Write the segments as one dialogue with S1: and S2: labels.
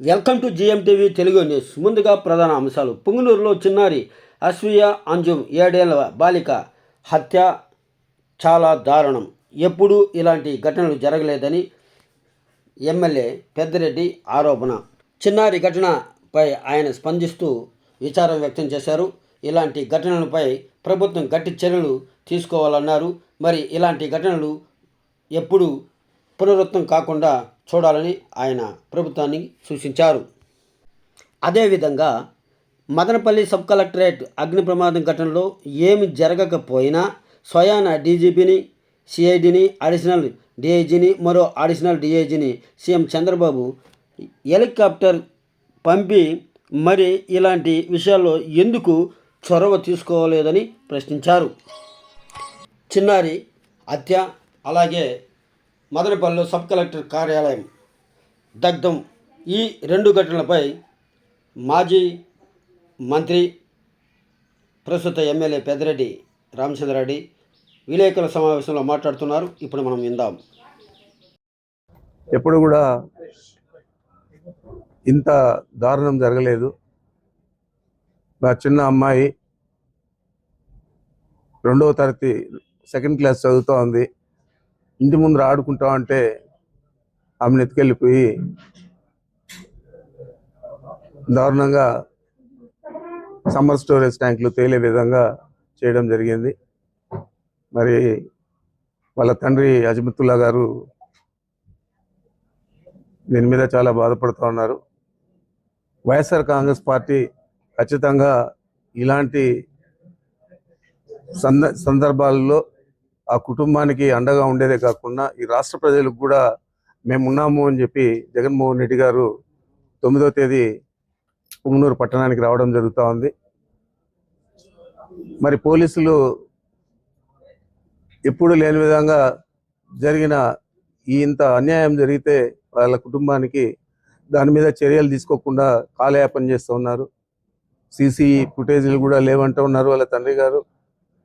S1: Welcome to TV Telugu news. ముందుగా ప్రధాన అంశాలు. పుంగనూరులో చిన్నారి అస్వియ అంజుమ్ ఏడేళ్ళ బాలిక హత్య చాలా దారుణం. ఎప్పుడూ ఇలాంటి ఘటనలు జరగలేదని ఎమ్మెల్యే పెద్దిరెడ్డి ఆరోపణ. చిన్నారి ఘటనపై ఆయన స్పందిస్తూ విచారం వ్యక్తం చేశారు. ఇలాంటి ఘటనలపై ప్రభుత్వం గట్టి చర్యలు తీసుకోవాలన్నారు. మరి ఇలాంటి ఘటనలు ఎప్పుడు పునరుత్నం కాకుండా చూడాలని ఆయన ప్రభుత్వాన్ని సూచించారు. అదేవిధంగా మదనపల్లి సబ్ కలెక్టరేట్ అగ్ని ప్రమాదం ఘటనలో ఏమి జరగకపోయినా స్వయాన డీజీపీని సిఐడిని అడిషనల్ డిఐజీని మరో అడిషనల్ డిఐజీని సీఎం చంద్రబాబు హెలికాప్టర్ పంపి మరి ఇలాంటి విషయాల్లో ఎందుకు చొరవ తీసుకోలేదని ప్రశ్నించారు. చిన్నారి హత్య అలాగే మదనపల్లిలో సబ్ కలెక్టర్ కార్యాలయం దగ్ధం. ఈ రెండు ఘటనలపై మాజీ మంత్రి ప్రస్తుత ఎమ్మెల్యే పెద్దిరెడ్డి రామచంద్రారెడ్డి విలేకరుల సమావేశంలో మాట్లాడుతున్నారు. ఇప్పుడు మనం విందాం.
S2: ఎప్పుడు కూడా ఇంత దారుణం జరగలేదు. నా చిన్న అమ్మాయి రెండవ తరగతి సెకండ్ క్లాస్ చదువుతూ ఉంది ఇంటి ముందర ఆడుకుంటా ఉంటే ఆమెను ఎత్తుకెళ్ళిపోయి దారుణంగా సమ్మర్ స్టోరేజ్ ట్యాంకులు తేలే విధంగా చేయడం జరిగింది. మరి వాళ్ళ తండ్రి అజమతుల్లా గారు దీని మీద చాలా బాధపడుతూ ఉన్నారు. వైఎస్ఆర్ కాంగ్రెస్ పార్టీ ఖచ్చితంగా ఇలాంటి సంద సందర్భాల్లో ఆ కుటుంబానికి అండగా ఉండేదే కాకుండా ఈ రాష్ట్ర ప్రజలకు కూడా మేము ఉన్నాము అని చెప్పి జగన్మోహన్ రెడ్డి గారు తొమ్మిదో తేదీ పుంగనూరు పట్టణానికి రావడం జరుగుతూ ఉంది. మరి పోలీసులు ఎప్పుడు లేని విధంగా జరిగిన ఈ ఇంత అన్యాయం జరిగితే వాళ్ళ కుటుంబానికి దాని మీద చర్యలు తీసుకోకుండా కాలయాపన చేస్తూ ఉన్నారు. సీసీ ఫుటేజీలు కూడా లేవంటూ ఉన్నారు వాళ్ళ తండ్రి గారు.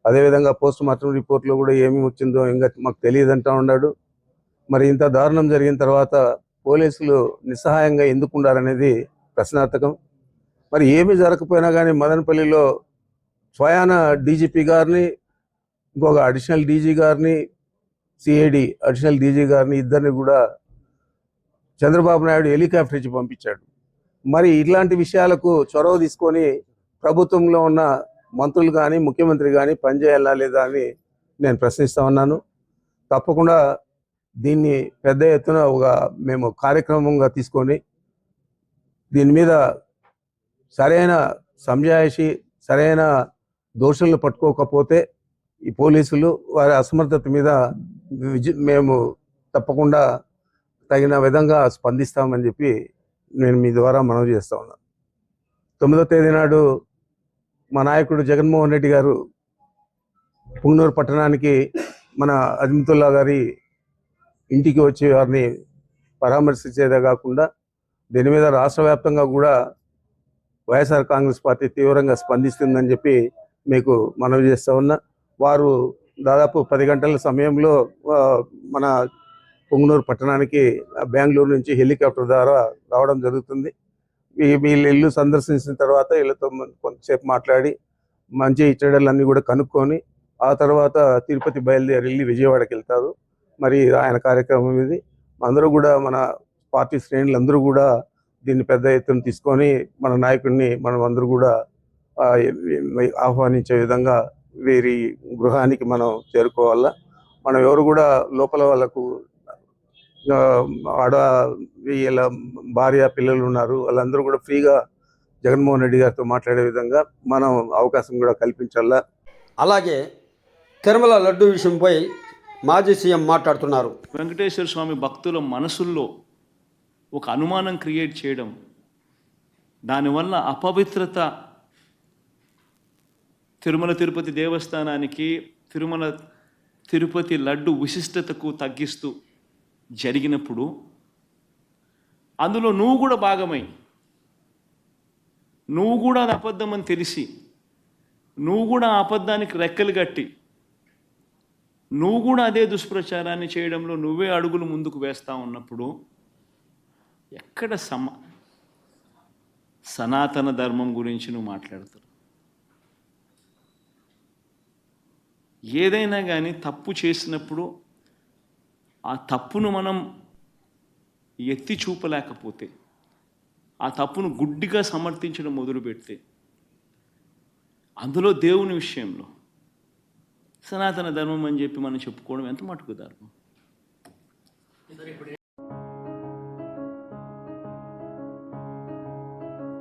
S2: అదేవిధంగా పోస్ట్ మార్టం రిపోర్ట్లో కూడా ఏమి వచ్చిందో ఇంకా మాకు తెలియదు అంటూ ఉన్నాడు. మరి ఇంత దారుణం జరిగిన తర్వాత పోలీసులు నిస్సహాయంగా ఎందుకు ఉండాలనేది ప్రశ్నార్థకం. మరి ఏమి జరగకపోయినా కానీ మదనపల్లిలో స్వయాన డీజీపీ గారిని ఇంకొక అడిషనల్ డీజీ గారిని సిఐడి అడిషనల్ డీజీ గారిని ఇద్దరిని కూడా చంద్రబాబు నాయుడు హెలికాప్టర్ ఇచ్చి పంపించాడు. మరి ఇట్లాంటి విషయాలకు చొరవ తీసుకొని ప్రభుత్వంలో ఉన్న మంత్రులు కానీ ముఖ్యమంత్రి కానీ పనిచేయాలా లేదా అని నేను ప్రశ్నిస్తూ ఉన్నాను. తప్పకుండా దీన్ని పెద్ద ఎత్తున ఒక మేము కార్యక్రమంగా తీసుకొని దీని మీద సరైన సంజాయిషి సరైన దోషులను పట్టుకోకపోతే ఈ పోలీసులు వారి అసమర్థత మీద విజి- మేము తప్పకుండా తగిన విధంగా స్పందిస్తామని చెప్పి నేను మీ ద్వారా మనవి చేస్తా ఉన్నాను తొమ్మిదో తేదీ నాడు మా నాయకుడు జగన్మోహన్ రెడ్డి గారు పుంగనూరు పట్టణానికి మన అజిమతుల్లా గారి ఇంటికి వచ్చే వారిని పరామర్శించేదే కాకుండా దీని మీద రాష్ట్ర వ్యాప్తంగా కూడా వైఎస్ఆర్ కాంగ్రెస్ పార్టీ తీవ్రంగా స్పందిస్తుందని చెప్పి మీకు మనవి చేస్తూ ఉన్నా. వారు దాదాపు పది గంటల సమయంలో మన పుంగనూరు పట్టణానికి బెంగళూరు నుంచి హెలికాప్టర్ ద్వారా రావడం జరుగుతుంది. వీళ్ళ ఇల్లు సందర్శించిన తర్వాత వీళ్ళతో కొంతసేపు మాట్లాడి మంచి చెడ్డలన్నీ కూడా కనుక్కొని ఆ తర్వాత తిరుపతి బయలుదేరి వెళ్ళి విజయవాడకి వెళ్తారు. మరి ఆయన కార్యక్రమం ఇది. అందరూ కూడా మన పార్టీ శ్రేణులు అందరూ కూడా దీన్ని పెద్ద ఎత్తున తీసుకొని మన నాయకుడిని మనం అందరూ కూడా ఆహ్వానించే విధంగా వీరి గృహానికి మనం చేరుకోవాలా. మనం ఎవరు కూడా లోపల వాళ్ళకు ఆడ వీళ్ళ భార్య పిల్లలు ఉన్నారు. వాళ్ళందరూ కూడా ఫ్రీగా జగన్మోహన్ రెడ్డి గారితో మాట్లాడే విధంగా మనం అవకాశం కూడా కల్పించాలా?
S1: అలాగే తిరుమల లడ్డు విషయంపై మాజీ సీఎం మాట్లాడుతున్నారు.
S3: వెంకటేశ్వర స్వామి భక్తుల మనసుల్లో ఒక అనుమానం క్రియేట్ చేయడం దానివల్ల అపవిత్రత తిరుమల తిరుపతి దేవస్థానానికి తిరుమల తిరుపతి లడ్డు విశిష్టతకు తగ్గిస్తూ జరిగినప్పుడు అందులో నువ్వు కూడా భాగమై నువ్వు కూడా అది అబద్ధం అని తెలిసి నువ్వు కూడా ఆ అబద్ధానికి రెక్కలు కట్టి నువ్వు కూడా అదే దుష్ప్రచారాన్ని చేయడంలో నువ్వే అడుగులు ముందుకు వేస్తా ఉన్నప్పుడు ఎక్కడ సమ సనాతన ధర్మం గురించి నువ్వు మాట్లాడతావు? ఏదైనా కానీ తప్పు చేసినప్పుడు ఆ తప్పును మనం ఎత్తి చూపలేకపోతే ఆ తప్పును గుడ్డిగా సమర్థించడం మొదలు పెడితే అందులో దేవుని విషయంలో సనాతన ధర్మం అని చెప్పి మనం చెప్పుకోవడం ఎంత మటుకు ధర్మం